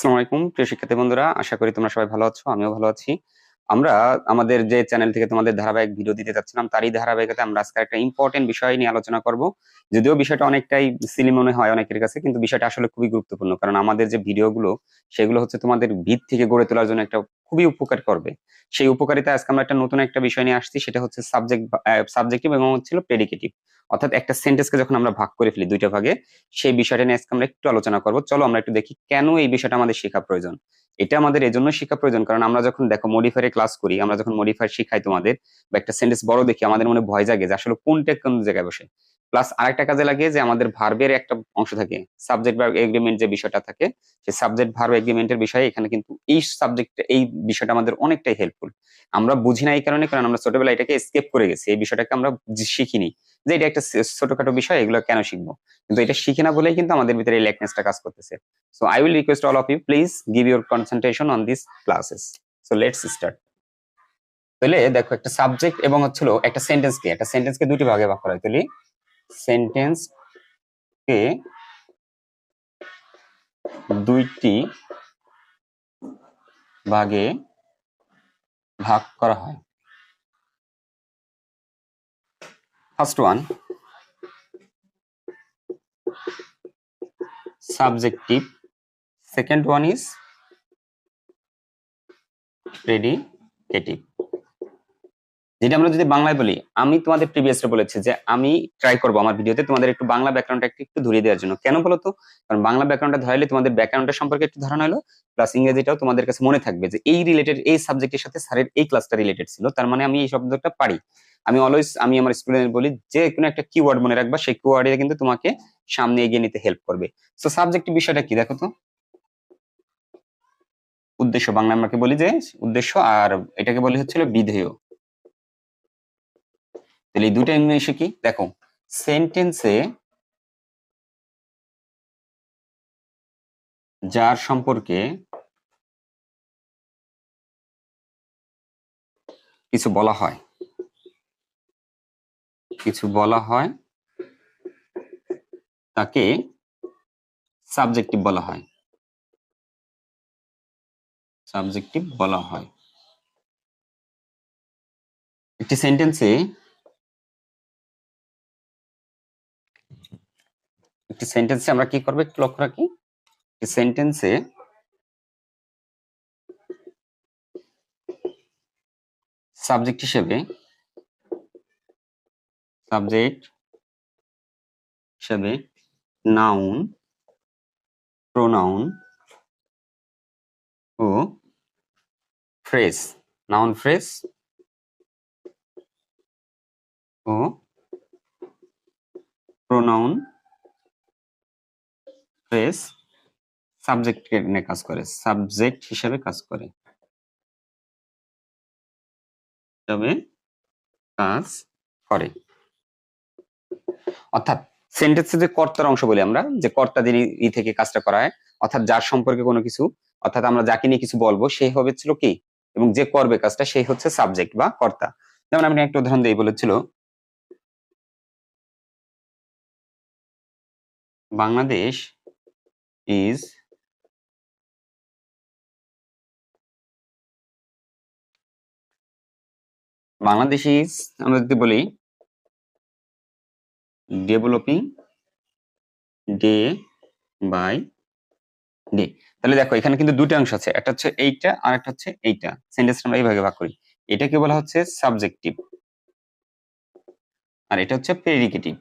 আসসালামু আলাইকুম, প্রিয় শিক্ষার্থী বন্ধুরা, আশা করি তোমরা সবাই ভালো আছো, আমিও ভালো আছি। আমরা আমাদের যে চ্যানেল থেকে তোমাদের ধারাবাহিক ভিডিও দিতে চাচ্ছিলাম তারই ধারাবাহিকতা আমরা আজকে একটা ইম্পর্টেন্ট বিষয় নিয়ে আলোচনা করব। যদিও বিষয়টা অনেকটাই সিলি মনে হয় অনেকের কাছে, কিন্তু বিষয়টা আসলে খুবই গুরুত্বপূর্ণ। কারণ আমাদের যে ভিডিওগুলো সেগুলো হচ্ছে তোমাদের ভিত থেকে গড়ে তোলার জন্য একটা খুবই উপকার করবে। সেই উপকারিতা আজকে আমরা একটা নতুন একটা বিষয় নিয়ে আসছি, সেটা হচ্ছে সাবজেক্ট সাবজেক্টিভ এবং হচ্ছিল প্রেডিকেটিভ অর্থাৎ একটা সেন্টেন্সকে যখন আমরা ভাগ করে ফেলি দুইটা ভাগে, সেই বিষয়টা নিয়ে আজকে আমরা একটু আলোচনা করব। চলো আমরা একটু দেখি কেন এই বিষয়টা আমাদের শেখা প্রয়োজন। এটা আমাদের এজন্য শেখা প্রয়োজন, কারণ আমরা যখন দেখো মডিফায়ারে ক্লাস করি, আমরা যখন মডিফায়ার শিখাই তোমাদের, বা একটা সেন্টেন্স বড় দেখি, আমাদের মনে ভয় জাগে যে আসলে কোনটা কোন জায়গায় বসে। প্লাস আরেকটা কাজে লাগে যে আমাদের ভার্বের একটা অংশ থাকে সাবজেক্ট ভার্ব এগ্রিমেন্ট যে বিষয়টা থাকে, সেই সাবজেক্ট ভার্ব এগ্রিমেন্টের বিষয়ে এখানে কিন্তু এই সাবজেক্ট এই বিষয়টা আমাদের অনেকটাই হেল্পফুল আমরা বুঝি না এই কারণে, কারণ আমরা ছোটবেলায় এটাকে স্কেপ করে গেছি। এই বিষয়টাকে আমরা শিখিনি যে এটা একটা ছোটখাটো বিষয়, এগুলো কেন শিখব? কিন্তু এটা শিখে না বলেই কিন্তু আমাদের ভিতরে এই লেকনেসটা কাজ করতেছে। So I will request all of you please give your concentration on this classes so let's start তাহলে দেখো একটা সাবজেক্ট এবং হচ্ছিল একটা সেন্টেন্সকে একটা সেন্টেন্সকে দুটি ভাগে ভাগ করা হয়। তাহলে সেন্টেন্স কে দুইটি ভাগে ভাগ করা হয় first one subjective second one is predicative যেটা আমরা যদি বাংলায় বলি, আমি তোমাদের প্রিভিয়াসে বলেছি যে আমি ট্রাই করব আমার ভিডিওতে তোমাদের একটু বাংলা ব্যাকগ্রাউন্ডটা একটু ধরিয়ে দেওয়ার জন্য। কেন বলতো কারণ বাংলা ব্যাকগ্রাউন্ডটা ধরাইলে তোমাদের ব্যাকগ্রাউন্ডটা সম্পর্কে একটু ধারণা হলো প্লাস ইংরেজিটাও তোমাদের কাছে মনে থাকবে যে এই রিলেটেড এই সাবজেক্টের সাথে স্যারের এই ক্লাসটা রিলেটেড ছিল, তার মানে আমি এই শব্দটা পারি। আমি অলওয়েজ আমি আমার স্টুডেন্ট বলি, যে কোনো একটা কিওয়ার্ড মনে রাখবা, সেই কিওয়ার্ডে কিন্তু তোমাকে সামনে এগিয়ে নিতে হেল্প করবে। সো সাবজেক্টিভ বিষয়টা কি? দেখো তো। উদ্দেশ্য বাংলা আমাকে বলি যে, উদ্দেশ্য আর এটাকে বলি হচ্ছিল বিধেয়। তাহলে এই দুটা ইংলিশে কি? দেখো সেন্টেন্সে যার সম্পর্কে কিছু বলা হয়, কিছু বলা হয়, তাকে সাবজেক্টিভ বলা হয়। সাবজেক্টিভ বলা হয়। একটি সেন্টেন্সে একটি সেন্টেন্সে আমরা কি করব একটু লক্ষ্য রাখি? একটি সেন্টেন্সে সাবজেক্ট হিসেবে সাবজেক্ট হিসেবে নাউন প্রোনাউন ও ফ্রেজ নাউন ফ্রেজ ও প্রোনাউন ফ্রেজ সাবজেক্ট নিয়ে কাজ করে সাবজেক্ট হিসেবে কাজ করে। তবে কাজ করে। অর্থাৎ সেন্টেন্সে যে কর্তার অংশ বলি আমরা, যে কর্তা যিনি ই থেকে কাজটা করায়, অর্থাৎ যার সম্পর্কে কোনো কিছু, অর্থাৎ আমরা যাকে নিয়ে কিছু বলব সেই হবে ছিল কি? এবং যে করবে কাজটা সেই হচ্ছে সাবজেক্ট বা কর্তা। যেমন আমি একটা উদাহরণ দিয়ে বলেছিল, বাংলাদেশ বাংলাদেশ ইজ আমরা যদি বলি ডেভেলপিং ডে বাই ডে তাহলে দেখো, এখানে কিন্তু দুটো অংশ আছে, একটা হচ্ছে এইটা আর একটা হচ্ছে এইটা। সেন্টেন্সটা আমরা এইভাবে ভাগ করি। এটাকে বলা হচ্ছে সাবজেক্টিভ আর এটা হচ্ছে প্রেডিকেটিভ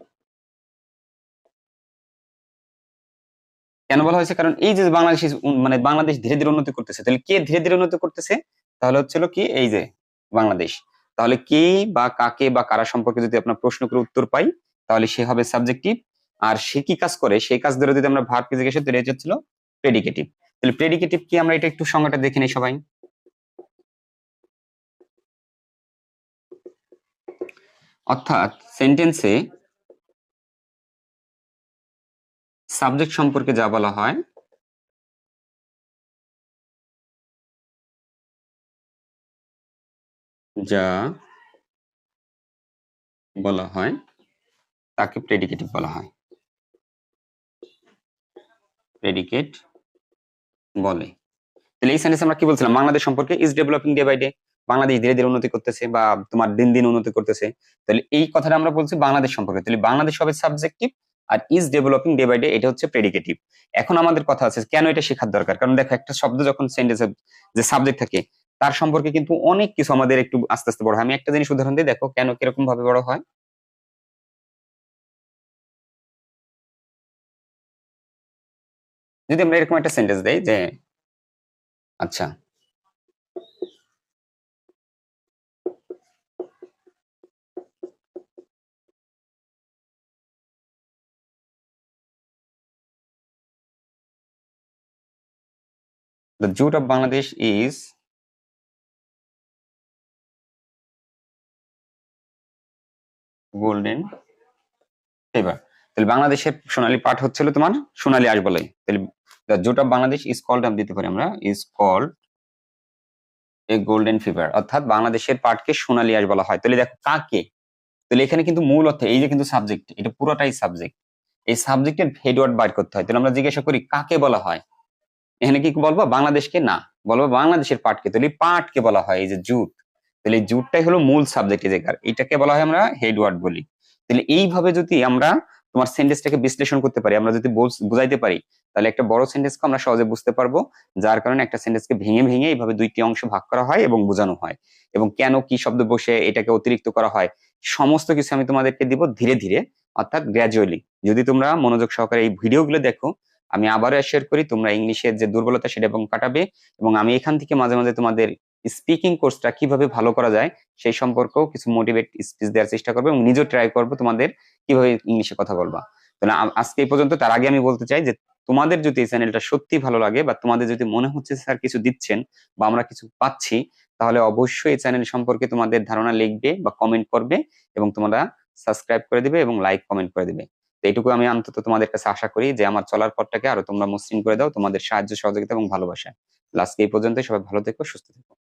কেন বলা হয়েছে? কারণ এই যে বাংলাদেশ মানে বাংলাদেশ ধীরে ধীরে উন্নতি করতেছে, তাহলে কে ধীরে ধীরে উন্নতি করতেছে? তাহলে হচ্ছিল কি? এই যে বাংলাদেশ। তাহলে কে বা কাকে বা কারা সম্পর্কে যদি আপনার প্রশ্ন করে উত্তর পাই, তাহলে সে হবে সাবজেক্টিভ আর সে কি কাজ করে? সেই কাজ ধরে যদি আমরা ভার্ব জিজ্ঞেস করি এটা হচ্ছিল প্রেডিকেটিভ তাহলে প্রেডিকেটিভ কি আমরা এটা একটু সংজ্ঞাটা দেখে নিই সবাই? অর্থাৎ সেন্টেন্সে সাবজেক্ট সম্পর্কে যা বলা হয়, যা বলা হয়, তাকে প্রেডিকেটিভ বলা হয়। প্রেডিকেট বলে। তাহলে এই সেন্টেন্স আমরা কি বলছিলাম? বাংলাদেশ সম্পর্কে is developing day by day Bangladesh ধীরে ধীরে উন্নতি করতেছে বা তোমার দিন দিন উন্নতি করতেছে। তাহলে এই কথাটা আমরা বলছি বাংলাদেশ সম্পর্কে। তাহলে বাংলাদেশ হবে subjective R is developing day by day এটা হচ্ছে প্রেডিকেটিভ এখন আমাদের কথা আছে, কেন এটা শেখার দরকার? কারণ দেখো, একটা শব্দ যখন সেন্টেন্স যে সাবজেক্ট থাকে, তার সম্পর্কে কিন্তু অনেক কিছু আমাদের একটু আস্তে আস্তে বড় হয়। আমি একটা জিনিস উদাহরণ দিই দেখো, কেন কীরকম ভাবে বড় হয়। যদি আমরা এরকম একটা সেন্টেন্স দেই যে আচ্ছা The jute of Bangladesh is golden fibre তাহলে বাংলাদেশের সোনালী পাট হচ্ছিল তোমার সোনালী আঁশ বলে তাহলে অফ বাংলাদেশ ইজ কল্ড দিতে পারি আমরা is called a golden fibre অর্থাৎ বাংলাদেশের পাটকে সোনালী আঁশ বলা হয়। তাহলে দেখো কাকে? তাহলে এখানে কিন্তু মূল অর্থ, এই যে কিন্তু সাবজেক্ট এটা পুরোটাই সাবজেক্ট এই সাবজেক্টের হেডওয়ার্ড বার করতে হয়। তাহলে আমরা জিজ্ঞাসা করি কাকে বলা হয়? এখানে কি বলব? বাংলাদেশকে না, বলব বাংলাদেশের পাটকে তাহলে পাটকে বলা হয়, এই যে জুট। তাহলে জুটটাই হলো মূল সাবজেক্ট জায়গার। এটাকে বলা হয় আমরা হেডওয়ার্ড বলি। তাহলে এইভাবে যদি আমরা তোমার সেন্টেন্সটাকে বিশ্লেষণ করতে পারি, আমরা যদি বুঝাইতে পারি, তাহলে একটা বড় সেন্টেন্সকে আমরা সহজে বুঝতে পারব, যার কারণে একটা সেন্টেন্সকে ভেঙে ভেঙে এইভাবে দুইটি অংশ ভাগ করা হয় এবং বোঝানো হয়। এবং কেন কি শব্দ বসে এটাকে অতিরিক্ত করা হয়, সমস্ত কিছু আমি তোমাদেরকে দিব ধীরে ধীরে, অর্থাৎ গ্র্যাজুয়ালি যদি তোমরা মনোযোগ সহকারে এই ভিডিওগুলো দেখো আমি আবারও শেয়ার করি, তোমরা ইংলিশের যে দুর্বলতা সেটা এবং কাটাবে এবং আমি এখান থেকে মাঝে মাঝে তোমাদের স্পিকিং কোর্সটা কীভাবে ভালো করা যায়, সেই সম্পর্কেও কিছু মোটিভেট স্পিচ দেওয়ার চেষ্টা করব এবং নিজেও ট্রাই করব তোমাদের কীভাবে ইংলিশে কথা বলবা। আ- আজকে এই পর্যন্ত, তার আগে আমি বলতে চাই যে, তোমাদের যদি এই চ্যানেলটা সত্যি ভালো লাগে বা তোমাদের যদি মনে হচ্ছে স্যার কিছু দিচ্ছেন বা আমরা কিছু পাচ্ছি, তাহলে অবশ্যই এই চ্যানেল সম্পর্কে তোমাদের ধারণা লিখবে বা কমেন্ট করবে এবং তোমরা সাবস্ক্রাইব করে দিবে এবং লাইক কমেন্ট করে দিবে। তো এইটুকু আমি অন্তত তোমাদের কাছে আশা করি যে আমার চলার পথটাকে আরও তোমরা মসৃণ করে দাও, তোমাদের সাহায্য, সহযোগিতা এবং ভালোবাসা। লাস্টকে এই পর্যন্ত সবাই ভালো থেকো, সুস্থ থেকো।